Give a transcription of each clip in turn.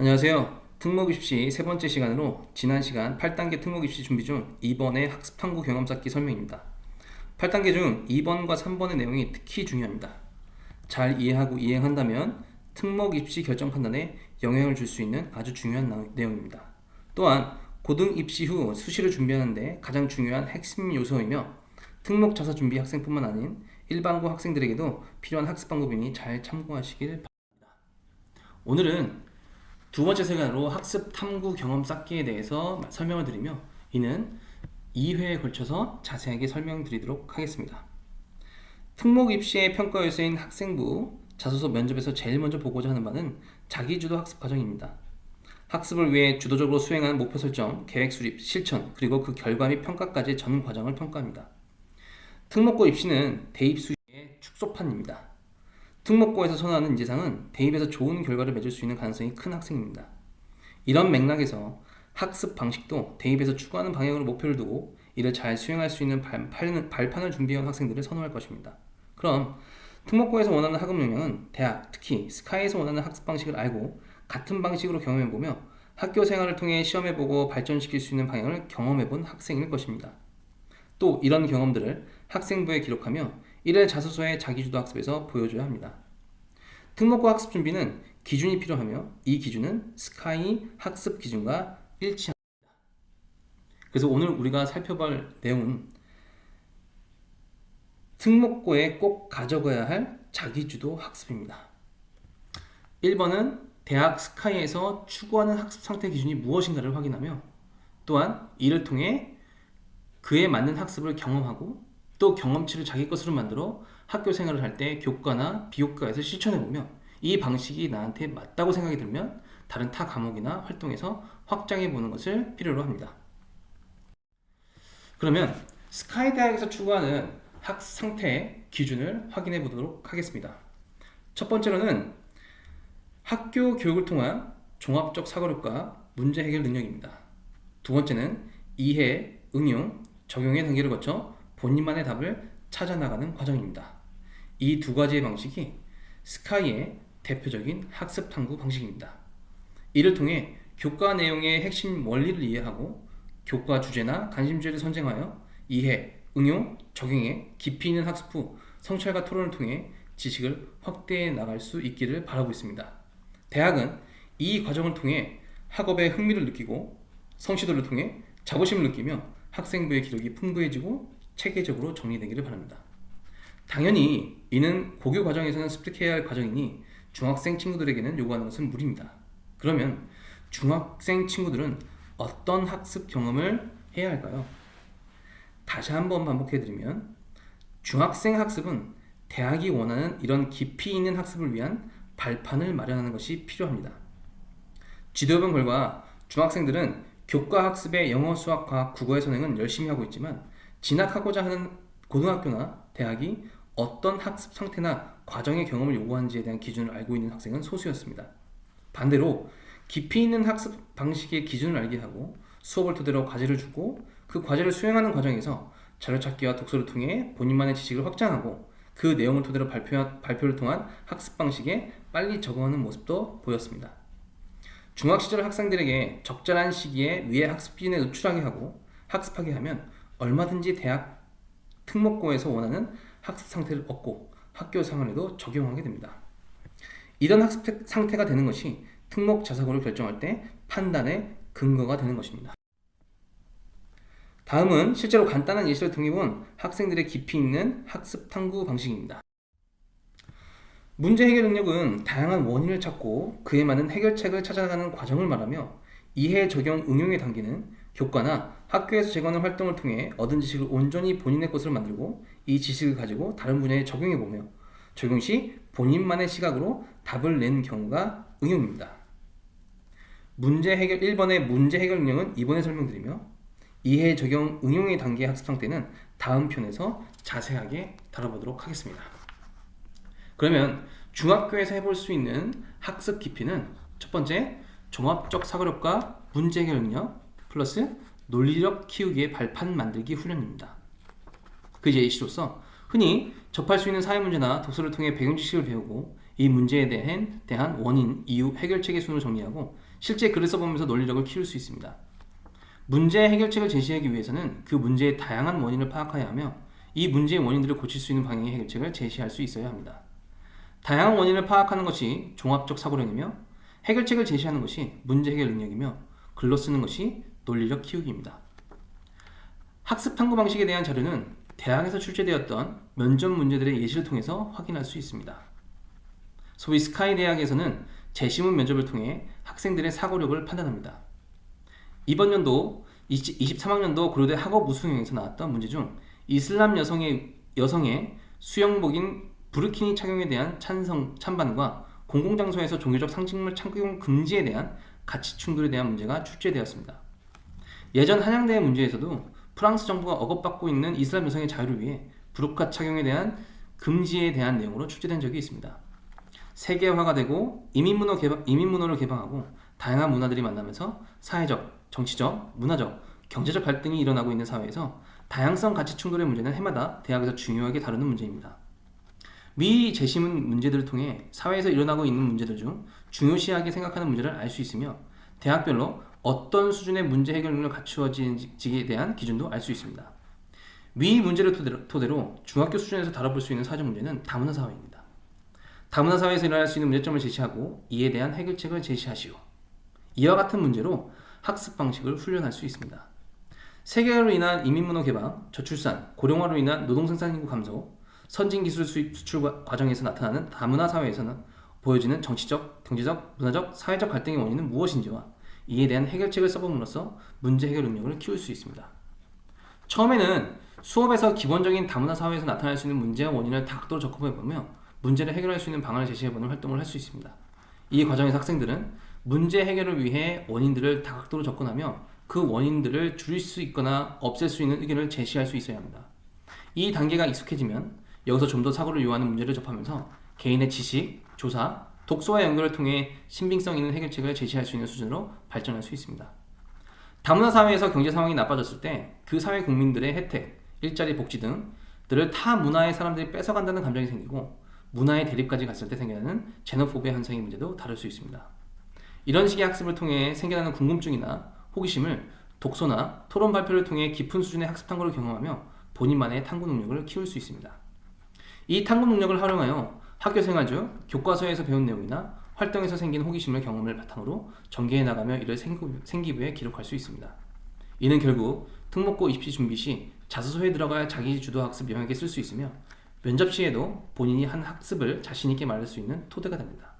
안녕하세요. 특목 입시 세 번째 시간으로 지난 시간 8단계 특목 입시 준비 중 2번의 학습 탐구 경험 쌓기 설명입니다. 8단계 중 2번과 3번의 내용이 특히 중요합니다. 잘 이해하고 이행한다면 특목 입시 결정 판단에 영향을 줄 수 있는 아주 중요한 나- 내용입니다. 또한 고등 입시 후 수시를 준비하는데 가장 중요한 핵심 요소이며 특목 자사 준비 학생뿐만 아닌 일반고 학생들에게도 필요한 학습 방법이니 잘 참고하시길 바랍니다. 오늘은 두 번째 시간으로 학습 탐구 경험 쌓기에 대해서 설명을 드리며 이는 2회에 걸쳐서 자세하게 설명드리도록 하겠습니다. 특목 입시의 평가 요소인 학생부 자소서 면접에서 제일 먼저 보고자 하는 바는 자기주도 학습 과정입니다. 학습을 위해 주도적으로 수행하는 목표 설정, 계획 수립, 실천, 그리고 그 결과 및 평가까지의 전 과정을 평가합니다. 특목고 입시는 대입 수시의 축소판입니다. 특목고에서 선호하는 인재상은 대입에서 좋은 결과를 맺을 수 있는 가능성이 큰 학생입니다. 이런 맥락에서 학습 방식도 대입에서 추구하는 방향으로 목표를 두고 이를 잘 수행할 수 있는 발판, 발판을 준비해온 학생들을 선호할 것입니다. 그럼 특목고에서 원하는 학업 역량은 대학, 특히 스카이에서 원하는 학습 방식을 알고 같은 방식으로 경험해보며 학교 생활을 통해 시험해보고 발전시킬 수 있는 방향을 경험해본 학생일 것입니다. 또 이런 경험들을 학생부에 기록하며 이를 자소서의 자기주도 학습에서 보여줘야 합니다. 특목고 학습 준비는 기준이 필요하며 이 기준은 스카이 학습 기준과 일치합니다. 그래서 오늘 우리가 살펴볼 내용은 특목고에 꼭 가져가야 할 자기주도 학습입니다. 1번은 대학 스카이에서 추구하는 학습 상태 기준이 무엇인가를 확인하며 또한 이를 통해 그에 맞는 학습을 경험하고 또 경험치를 자기 것으로 만들어 학교 생활을 할 때 교과나 비교과에서 실천해보며 이 방식이 나한테 맞다고 생각이 들면 다른 타 과목이나 활동에서 확장해보는 것을 필요로 합니다. 그러면 스카이 대학에서 추구하는 학습 상태 기준을 확인해 보도록 하겠습니다. 첫 번째로는 학교 교육을 통한 종합적 사고력과 문제 해결 능력입니다. 두 번째는 이해, 응용, 적용의 단계를 거쳐 본인만의 답을 찾아 나가는 과정입니다. 이 두 가지의 방식이 스카이의 대표적인 학습 탐구 방식입니다. 이를 통해 교과 내용의 핵심 원리를 이해하고 교과 주제나 관심 주제를 선정하여 이해, 응용, 적용에 깊이 있는 학습 후 성찰과 토론을 통해 지식을 확대해 나갈 수 있기를 바라고 있습니다. 대학은 이 과정을 통해 학업에 흥미를 느끼고 성취도를 통해 자부심을 느끼며 학생부의 기록이 풍부해지고 체계적으로 정리되기를 바랍니다. 당연히 이는 고교 과정에서는 습득해야 할 과정이니 중학생 친구들에게는 요구하는 것은 무리입니다. 그러면 중학생 친구들은 어떤 학습 경험을 해야 할까요? 다시 한번 반복해드리면 중학생 학습은 대학이 원하는 이런 깊이 있는 학습을 위한 발판을 마련하는 것이 필요합니다. 지도해본 결과 중학생들은 교과 학습의 영어, 수학, 과학, 국어의 선행은 열심히 하고 있지만 진학하고자 하는 고등학교나 대학이 어떤 학습 상태나 과정의 경험을 요구하는지에 대한 기준을 알고 있는 학생은 소수였습니다. 반대로 깊이 있는 학습 방식의 기준을 알게 하고 수업을 토대로 과제를 주고 그 과제를 수행하는 과정에서 자료 찾기와 독서를 통해 본인만의 지식을 확장하고 그 내용을 토대로 발표, 발표를 통한 학습 방식에 빨리 적응하는 모습도 보였습니다. 중학 시절 학생들에게 적절한 시기에 위의 학습 기준에 노출하게 하고 학습하게 하면 얼마든지 대학 특목고에서 원하는 학습 상태를 얻고 학교 생활에도 적용하게 됩니다. 이런 학습 상태가 되는 것이 특목 자사고를 결정할 때 판단의 근거가 되는 것입니다. 다음은 실제로 간단한 예시를 통해 본 학생들의 깊이 있는 학습 탐구 방식입니다. 문제 해결 능력은 다양한 원인을 찾고 그에 맞는 해결책을 찾아가는 과정을 말하며 이해, 적용, 응용의 단계는 교과나 학교에서 제공하는 활동을 통해 얻은 지식을 온전히 본인의 것으로 만들고 이 지식을 가지고 다른 분야에 적용해 보며 적용 시 본인만의 시각으로 답을 낸 경우가 응용입니다. 문제 해결 1번의 문제 해결 능력은 이번에 설명드리며 이해, 적용, 응용의 단계 학습 상태는 다음 편에서 자세하게 다뤄보도록 하겠습니다. 그러면 중학교에서 해볼 수 있는 학습 깊이는 첫 번째 종합적 사고력과 문제 해결 능력 플러스 논리력 키우기의 발판 만들기 훈련입니다. 그 예시로서 흔히 접할 수 있는 사회 문제나 독서를 통해 배경 지식을 배우고 이 문제에 대한, 대한 원인, 이유, 해결책의 순으로 정리하고 실제 글을 써보면서 논리력을 키울 수 있습니다. 문제 해결책을 제시하기 위해서는 그 문제의 다양한 원인을 파악해야 하며 이 문제의 원인들을 고칠 수 있는 방향의 해결책을 제시할 수 있어야 합니다. 다양한 원인을 파악하는 것이 종합적 사고력이며 해결책을 제시하는 것이 문제 해결 능력이며 글로 쓰는 것이 논리력 키우기입니다. 학습 탐구 방식에 대한 자료는 대학에서 출제되었던 면접 문제들의 예시를 통해서 확인할 수 있습니다. 소위 스카이 대학에서는 재시문 면접을 통해 학생들의 사고력을 판단합니다. 이번 연도 23학년도 고려대 학업 우수형에서 나왔던 문제 중 이슬람 여성의 여성의 수영복인 부르키니 착용에 대한 찬성 찬반과 공공장소에서 종교적 상징물 착용 금지에 대한 가치 충돌에 대한 문제가 출제되었습니다. 예전 한양대의 문제에서도 프랑스 정부가 억압받고 있는 이슬람 여성의 자유를 위해 부르카 착용에 대한 금지에 대한 내용으로 출제된 적이 있습니다. 세계화가 되고 이민문호 개방, 이민문호를 개방하고 다양한 문화들이 만나면서 사회적, 정치적, 문화적, 경제적 갈등이 일어나고 있는 사회에서 다양성 가치 충돌의 문제는 해마다 대학에서 중요하게 다루는 문제입니다. 위 제시문 문제들을 통해 사회에서 일어나고 있는 문제들 중 중요시하게 생각하는 문제를 알 수 있으며 대학별로 어떤 수준의 문제 해결 능력을 갖추어지지에 대한 기준도 알 수 있습니다. 위 문제를 토대로, 토대로 중학교 수준에서 다뤄볼 수 있는 사회 문제는 다문화 사회입니다. 다문화 사회에서 일어날 수 있는 문제점을 제시하고 이에 대한 해결책을 제시하시오. 이와 같은 문제로 학습 방식을 훈련할 수 있습니다. 세계화로 인한 이민문화 개방, 저출산, 고령화로 인한 노동 생산 인구 감소, 선진 기술 수입 수출 과- 과정에서 나타나는 다문화 사회에서는 보여지는 정치적, 경제적, 문화적, 사회적 갈등의 원인은 무엇인지와 이에 대한 해결책을 써봄으로써 문제 해결 능력을 키울 수 있습니다. 처음에는 수업에서 기본적인 다문화 사회에서 나타날 수 있는 문제와 원인을 다각도로 접근해보며 문제를 해결할 수 있는 방안을 제시해보는 활동을 할 수 있습니다. 이 과정에서 학생들은 문제 해결을 위해 원인들을 다각도로 접근하며 그 원인들을 줄일 수 있거나 없앨 수 있는 의견을 제시할 수 있어야 합니다. 이 단계가 익숙해지면 여기서 좀 더 사고를 요하는 문제를 접하면서 개인의 지식, 조사, 독서와 연결을 통해 신빙성 있는 해결책을 제시할 수 있는 수준으로 발전할 수 있습니다. 다문화 사회에서 경제 상황이 나빠졌을 때 그 사회 국민들의 혜택, 일자리 복지 등들을 타 문화의 사람들이 뺏어간다는 감정이 생기고 문화의 대립까지 갔을 때 생겨나는 제노포비아 현상의 문제도 다룰 수 있습니다. 이런 식의 학습을 통해 생겨나는 궁금증이나 호기심을 독서나 토론 발표를 통해 깊은 수준의 학습 탐구를 경험하며 본인만의 탐구 능력을 키울 수 있습니다. 이 탐구 능력을 활용하여 학교 생활 중 교과서에서 배운 내용이나 활동에서 생긴 호기심을 경험을 바탕으로 전개해 나가며 이를 생기부- 생기부에 기록할 수 있습니다. 이는 결국 특목고 입시 준비 시 자소서에 들어가야 자기 주도 학습 명확하게 쓸수 있으며 면접 시에도 본인이 한 학습을 자신 있게 말할 수 있는 토대가 됩니다.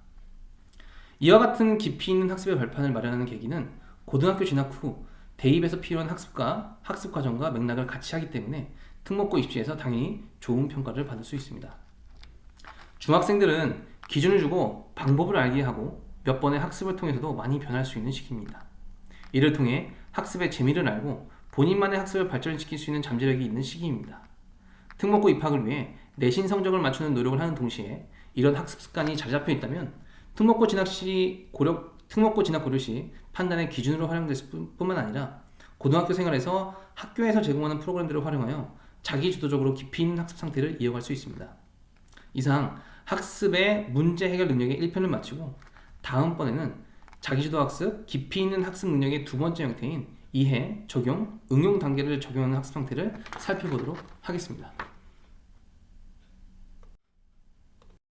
이와 같은 깊이 있는 학습의 발판을 마련하는 계기는 고등학교 진학 후 대입에서 필요한 학습과 학습 과정과 맥락을 같이 하기 때문에 특목고 입시에서 당연히 좋은 평가를 받을 수 있습니다. 중학생들은 기준을 주고 방법을 알게 하고 몇 번의 학습을 통해서도 많이 변할 수 있는 시기입니다. 이를 통해 학습의 재미를 알고 본인만의 학습을 발전시킬 수 있는 잠재력이 있는 시기입니다. 특목고 입학을 위해 내신 성적을 맞추는 노력을 하는 동시에 이런 학습 습관이 잘 잡혀 있다면 특목고 진학 시 고려 특목고 진학 고려 시 판단의 기준으로 활용될 뿐- 뿐만 아니라 고등학교 생활에서 학교에서 제공하는 프로그램들을 활용하여 자기 주도적으로 깊이 있는 학습 상태를 이어갈 수 있습니다. 이상 학습의 문제 해결 능력의 1편을 마치고 다음번에는 자기주도 학습, 깊이 있는 학습 능력의 두 번째 형태인 이해, 적용, 응용 단계를 적용하는 학습 상태를 살펴보도록 하겠습니다.